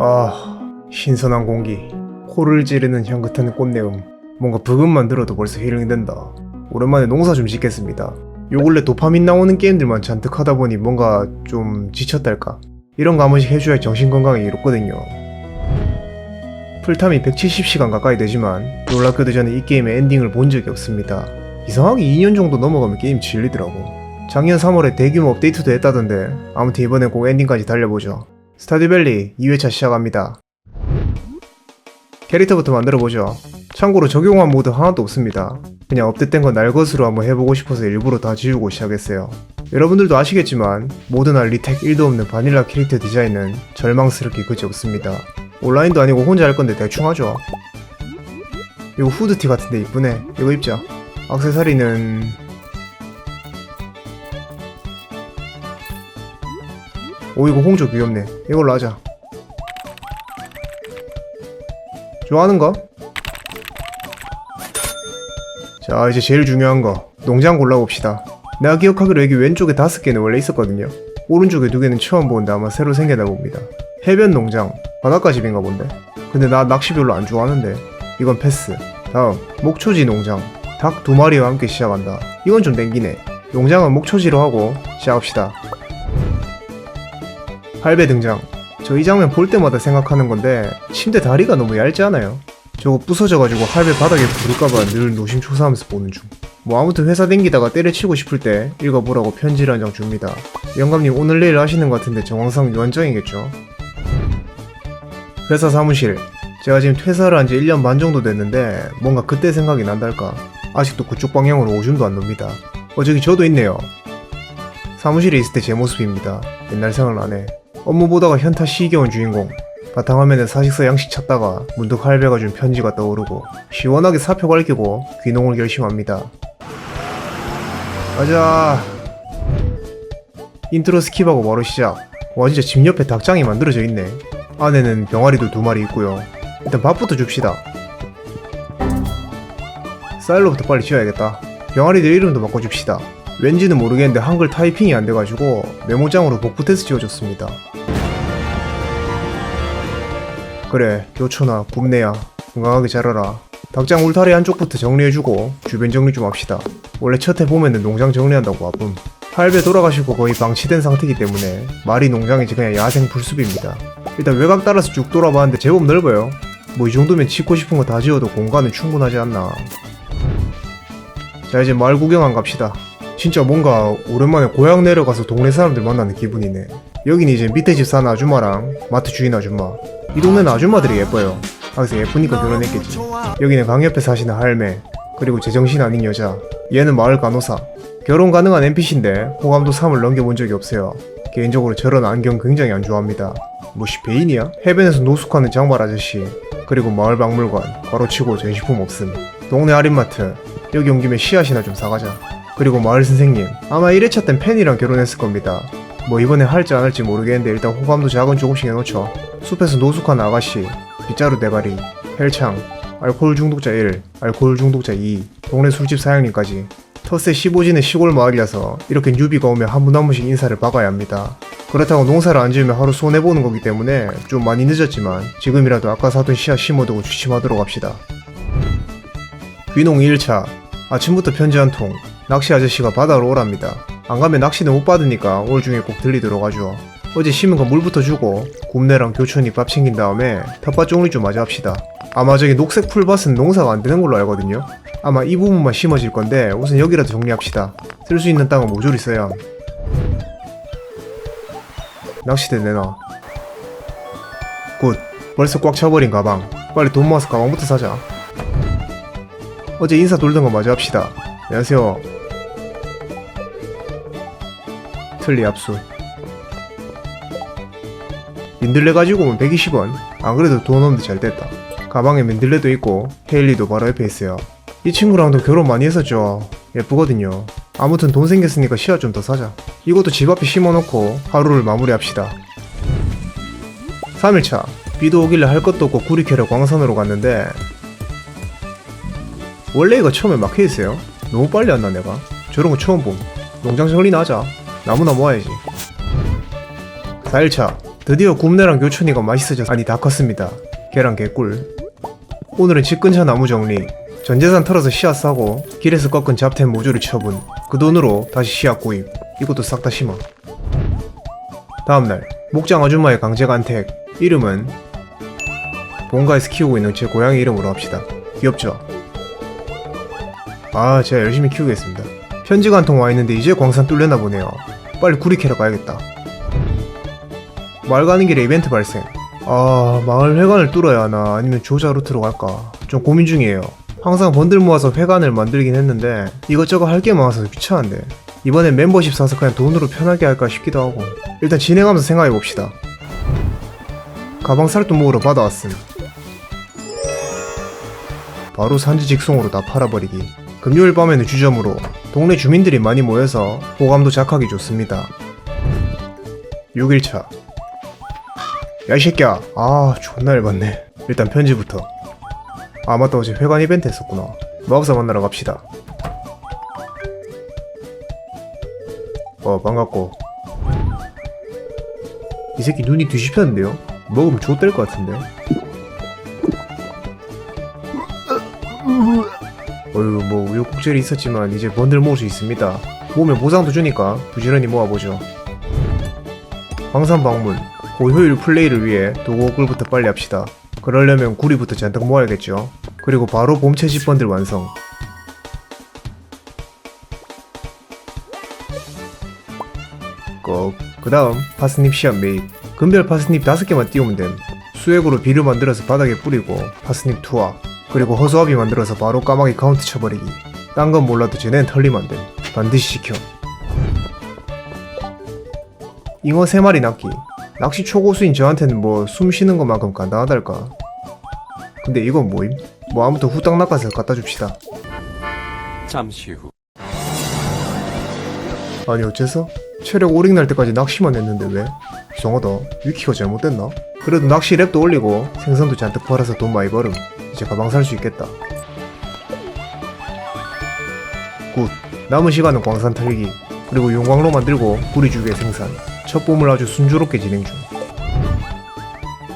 아, 신선한 공기, 코를 찌르는 향긋한 꽃내음. 뭔가 부금만 들어도 벌써 힐링된다. 오랜만에 농사 좀 짓겠습니다. 요 근래 도파민 나오는 게임들만 잔뜩 하다 보니 뭔가 좀 지쳤달까? 이런 거 한 번씩 해줘야 정신 건강에 이롭거든요. 풀탐이 170시간 가까이 되지만 놀랍게도 저는 이 게임의 엔딩을 본 적이 없습니다. 이상하게 2년 정도 넘어가면 게임 질리더라고. 작년 3월에 대규모 업데이트도 했다던데 아무튼 이번엔 꼭 엔딩까지 달려보죠. 스타듀밸리 2회차 시작합니다. 캐릭터부터 만들어보죠. 참고로 적용한 모드 하나도 없습니다. 그냥 업데이트된 거 날것으로 한번 해보고 싶어서 일부러 다 지우고 시작했어요. 여러분들도 아시겠지만 모드나 리텍 1도 없는 바닐라 캐릭터 디자인은 절망스럽게 그지 없습니다. 온라인도 아니고 혼자 할 건데 대충 하죠. 이거 후드티 같은데 이쁘네. 이거 입자. 악세사리는 오 이거 홍조 귀엽네. 이걸로 하자. 좋아하는 거? 자 이제 제일 중요한 거 농장 골라봅시다. 내가 기억하기로 여기 왼쪽에 다섯 개는 원래 있었거든요. 오른쪽에 두 개는 처음 보는데 아마 새로 생겨나 봅니다. 해변 농장 바닷가 집인가 본데. 근데 나 낚시 별로 안 좋아하는데 이건 패스. 다음 목초지 농장 닭 두 마리와 함께 시작한다. 이건 좀 땡기네. 농장은 목초지로 하고 시작합시다. 할배 등장. 저 이 장면 볼 때마다 생각하는 건데 침대 다리가 너무 얇지 않아요? 저거 부서져가지고 할배 바닥에 부를까봐 늘 노심초사하면서 보는 중. 뭐 아무튼 회사 댕기다가 때려치고 싶을 때 읽어보라고 편지를 한 장 줍니다. 영감님 오늘 내일 하시는 것 같은데 정황상 유언장이겠죠? 회사 사무실. 제가 지금 퇴사를 한 지 1년 반 정도 됐는데 뭔가 그때 생각이 난달까. 아직도 그쪽 방향으로 오줌도 안 놉니다. 어 저기 저도 있네요. 사무실에 있을 때 제 모습입니다. 옛날 생각나네. 업무 보다가 현타 시겨운 주인공. 바탕화면에 사식서 양식 찾다가 문득 할배가 준 편지가 떠오르고 시원하게 사표 밝히고 귀농을 결심합니다. 가자. 인트로 스킵하고 바로 시작. 와 진짜 집 옆에 닭장이 만들어져 있네. 안에는 병아리도 두 마리 있고요. 일단 밥부터 줍시다. 쌀로부터 빨리 지어야겠다. 병아리들 이름도 바꿔줍시다. 왠지는 모르겠는데 한글 타이핑이 안 돼가지고 메모장으로 복붙해서 지어줬습니다. 그래, 교초나 굽내야 건강하게 자라라. 닭장 울타리 한쪽부터 정리해주고 주변 정리 좀 합시다. 원래 첫 해 보면은 농장 정리한다고 아픔. 할배 돌아가시고 거의 방치된 상태이기 때문에 말이 농장이지 그냥 야생 불숲입니다. 일단 외곽 따라서 쭉 돌아봤는데 제법 넓어요. 뭐 이 정도면 짓고 싶은 거 다 지어도 공간은 충분하지 않나. 자 이제 마을 구경 한 갑시다. 진짜 뭔가 오랜만에 고향 내려가서 동네 사람들 만나는 기분이네. 여긴 이제 밑에 집 사는 아줌마랑 마트 주인 아줌마. 이 동네는 아줌마들이 예뻐요. 아, 그래서 예쁘니까 결혼했겠지. 여기는 강 옆에 사시는 할매. 그리고 제정신 아닌 여자. 얘는 마을 간호사. 결혼 가능한 NPC인데 호감도 3을 넘겨본 적이 없어요. 개인적으로 저런 안경 굉장히 안 좋아합니다. 뭐시 베인이야? 해변에서 노숙하는 장발 아저씨. 그리고 마을 박물관. 바로치고 전시품 없음. 동네 할인마트. 여기 온 김에 씨앗이나 좀 사가자. 그리고 마을 선생님. 아마 1회차 땐 팬이랑 결혼했을 겁니다. 뭐 이번에 할지 안 할지 모르겠는데 일단 호감도 작은 조금씩 해놓죠. 숲에서 노숙한 아가씨, 빗자루 대가리, 헬창, 알코올 중독자 1, 알코올 중독자 2, 동네 술집 사장님까지. 텃세 15진의 시골 마을이라서 이렇게 뉴비가 오면 한 분 한 분씩 인사를 박아야 합니다. 그렇다고 농사를 안 지으면 하루 손해보는 거기 때문에 좀 많이 늦었지만 지금이라도 아까 사둔 씨앗 심어두고 주심하도록 합시다. 귀농 1차 아침부터 편지 한 통 낚시 아저씨가 바다로 오랍니다. 안 가면 낚시는 못 받으니까 오늘 중에 꼭 들리도록 하죠. 어제 심은 거 물부터 주고 굽내랑 교촌이 밥 챙긴 다음에 텃밭 정리 좀 마저 합시다. 아마 저기 녹색 풀밭은 농사가 안 되는 걸로 알거든요. 아마 이 부분만 심어질 건데 우선 여기라도 정리합시다. 쓸 수 있는 땅은 모조리 써야 함. 낚시대 내놔. 굿. 벌써 꽉 차버린 가방. 빨리 돈 모아서 가방부터 사자. 어제 인사 돌던 거 마저 합시다. 안녕하세요. 틀리 압수. 민들레 가지고 오면 120원. 안 그래도 돈 없는데 잘 됐다. 가방에 민들레도 있고 헤일리도 바로 옆에 있어요. 이 친구랑도 결혼 많이 했었죠. 예쁘거든요. 아무튼 돈 생겼으니까 씨앗 좀더 사자. 이것도 집 앞에 심어놓고 하루를 마무리합시다. 3일차. 비도 오길래 할 것도 없고 구리 캐러 광산으로 갔는데 원래 이거 처음에 막혀있어요. 너무 빨리 왔나 내가? 저런 거 처음 봄. 농장 정리나 하자. 나무나 모아야지. 4일차. 드디어 굽내랑 교촌이가 맛있어져서 아니 다 컸습니다. 계란 개꿀. 오늘은 집 근처 나무 정리. 전 재산 털어서 씨앗 사고 길에서 꺾은 잡템 모조리 처분. 그 돈으로 다시 씨앗 구입. 이것도 싹 다 심어. 다음날 목장 아줌마의 강제 간택. 이름은 본가에서 키우고 있는 제 고양이 이름으로 합시다. 귀엽죠? 아, 제가 열심히 키우겠습니다. 편지가 한 통 와 있는데 이제 광산 뚫렸나 보네요. 빨리 구리 캐러 가야겠다. 말 가는 길에 이벤트 발생. 아, 마을 회관을 뚫어야 하나 아니면 조자 루트로 갈까? 좀 고민 중이에요. 항상 번들 모아서 회관을 만들긴 했는데 이것저것 할 게 많아서 귀찮은데 이번엔 멤버십 사서 그냥 돈으로 편하게 할까 싶기도 하고 일단 진행하면서 생각해 봅시다. 가방 살도 모으러 받아왔음. 바로 산지 직송으로 다 팔아버리기. 금요일 밤에는 주점으로 동네 주민들이 많이 모여서 호감도 작하기 좋습니다. 6일차. 야 이 새끼야. 아 존나 열받네. 일단 편지부터. 아 맞다. 어제 회관 이벤트 했었구나. 마법사 만나러 갑시다. 어 반갑고. 이 새끼 눈이 뒤집혔는데요? 먹으면 좆될 것 같은데 어휴 뭐 우여곡절이 있었지만 이제 번들 모을 수 있습니다. 모으면 보상도 주니까 부지런히 모아보죠. 광산박물 고효율 플레이를 위해 도구글부터 빨리 합시다. 그러려면 구리부터 잔뜩 모아야겠죠. 그리고 바로 봄 채집 번들 완성. 꼭그 다음 파스닙 씨앗 매입. 금별 파스닙 5개만 띄우면 됨. 수액으로 비료 만들어서 바닥에 뿌리고 파스닙 투하 그리고 허수아비 만들어서 바로 까마귀 카운트 쳐버리기. 딴 건 몰라도 쟤넨 털리면 안됨 반드시 시켜. 잉어 3마리 낚기. 낚시 초고수인 저한테는 뭐 숨 쉬는 것만큼 간단하달까? 근데 이건 뭐임? 뭐 아무튼 후딱 낚아서 갖다 줍시다. 잠시 후. 아니 어째서? 체력 오링 날 때까지 낚시만 했는데 왜? 이상하다. 위키가 잘못됐나? 그래도 낚시 랩도 올리고 생선도 잔뜩 팔아서 돈 많이 벌음 이제 가방 살 수 있겠다 굿 남은 시간은 광산 털기 그리고 용광로 만들고 뿌리 주기의 생산 첫 봄을 아주 순조롭게 진행 중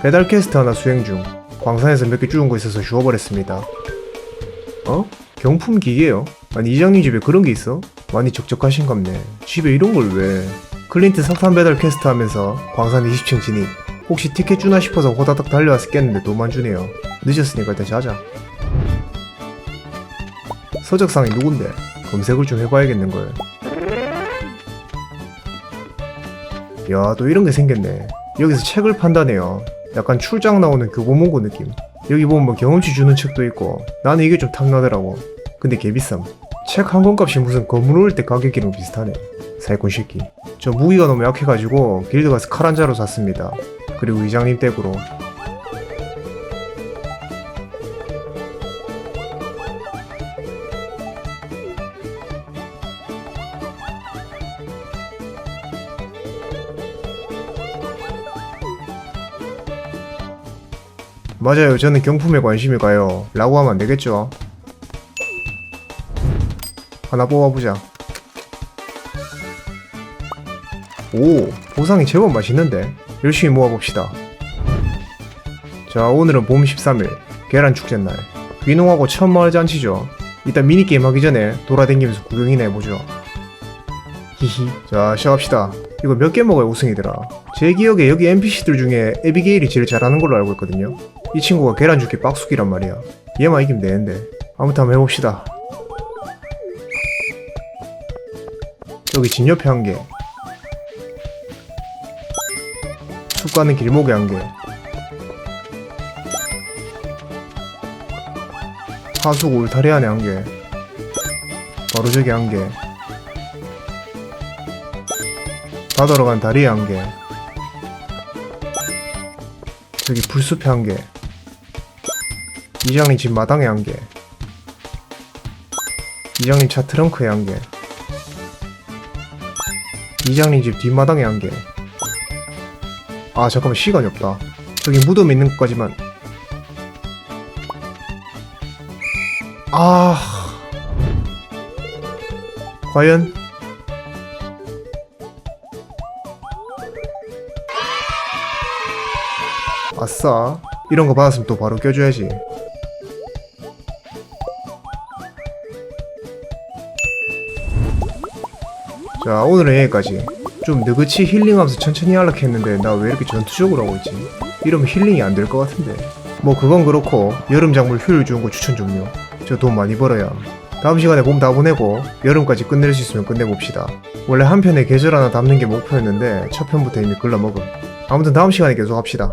배달 퀘스트 하나 수행 중 광산에서 몇 개 주운 거 있어서 주워버렸습니다 어? 경품 기계요? 아니 이장님 집에 그런 게 있어? 많이 적적하신갑네 집에 이런 걸 왜? 클린트 석탄 배달 퀘스트 하면서 광산 20층 진입 혹시 티켓 주나 싶어서 호다닥 달려와서 깼는데 돈만 주네요. 늦었으니까 일단 자자. 서적상이 누군데? 검색을 좀 해봐야겠는걸. 야 또 이런 게 생겼네. 여기서 책을 판다네요. 약간 출장 나오는 교보문고 느낌. 여기 보면 뭐 경험치 주는 책도 있고 나는 이게 좀 탐나더라고. 근데 개비쌈 책 한 권 값이 무슨 건물 올 때 가격이랑 비슷하네. 사기꾼 새끼. 저 무기가 너무 약해가지고 길드 가서 칼 한 자루 샀습니다 그리고 이장님 댁으로. 맞아요. 저는 경품에 관심이 가요. 라고 하면 안 되겠죠? 하나 뽑아보자. 오 보상이 제법 맛있는데 열심히 모아봅시다. 자 오늘은 봄 13일 계란 축제 날. 귀농하고 첫 마을 잔치죠? 일단 미니게임 하기 전에 돌아다니면서 구경이나 해보죠. 히히. 자 시작합시다. 이거 몇 개 먹어야 우승이더라 제 기억에 여기 NPC들 중에 에비게일이 제일 잘하는 걸로 알고 있거든요. 이 친구가 계란 죽기 빡수기란 말이야. 얘만 이기면 되는데. 아무튼 한번 해봅시다. 여기 집 옆에 한 개. 숲 가는 길목에 한 개. 하수구 울타리 안에 한 개. 바로 저기 한 개. 바다로 간 다리에 한 개. 저기 불숲에 한 개. 이장님 집 마당에 한 개. 이장님 차 트렁크에 한 개. 이장님 집 뒷마당에 한 개. 아 잠깐만 시간이 없다. 저기 무덤 있는 것까지만. 아. 과연 아싸 이런 거 받았으면 또 바로 껴줘야지 자 오늘은 여기까지 좀 느긋이 힐링하면서 천천히 하려고 했는데 나 왜 이렇게 전투적으로 하고 있지? 이러면 힐링이 안 될 것 같은데. 뭐 그건 그렇고 여름 작물 효율 좋은 거 추천 좀요 저 돈 많이 벌어야 다음 시간에 봄 다 보내고 여름까지 끝낼 수 있으면 끝내봅시다. 원래 한 편에 계절 하나 담는 게 목표였는데 첫 편부터 이미 글러먹음. 아무튼 다음 시간에 계속 합시다